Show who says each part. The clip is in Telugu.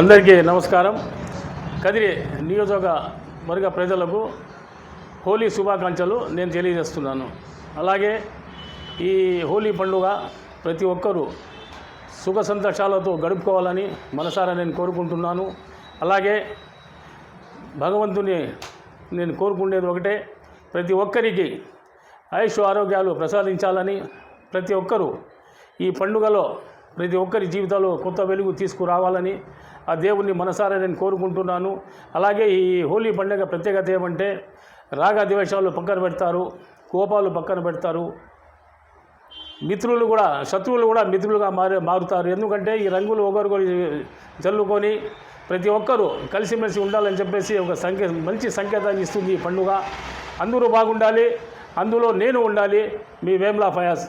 Speaker 1: అందరికీ నమస్కారం. కదిరి నియోజక వర్గ ప్రజలకు హోలీ శుభాకాంక్షలు నేను తెలియజేస్తున్నాను. అలాగే ఈ హోలీ పండుగ ప్రతి ఒక్కరూ సుఖ సంతోషాలతో గడుపుకోవాలని మనసారా నేను కోరుకుంటున్నాను. అలాగే భగవంతుని నేను కోరుకునేది ఒకటే ప్రతి ఒక్కరికి ఆయుష్ ఆరోగ్యాలు ప్రసాదించాలని ప్రతి ఒక్కరూ ఈ పండుగలో ప్రతి ఒక్కరి జీవితాల్లో కొత్త వెలుగు తీసుకురావాలని ఆ దేవుణ్ణి మనసారా నేను కోరుకుంటున్నాను. అలాగే ఈ హోలీ పండుగ ప్రత్యేకత ఏమంటే రాగ దివేషాలు పక్కన పెడతారు కోపాలు పక్కన పెడతారు. మిత్రులు కూడా శత్రువులు కూడా మిత్రులుగా మారి మారుతారు. ఎందుకంటే ఈ రంగులు ఒకరికొకరు చల్లుకొని ప్రతి ఒక్కరూ కలిసిమెలిసి ఉండాలని చెప్పేసి ఒక సంకే మంచి సంకేతాన్ని ఇస్తుంది ఈ పండుగ. అందరూ బాగుండాలి అందులో నేను ఉండాలి. మీ వేమ్లా ఫయాజ్.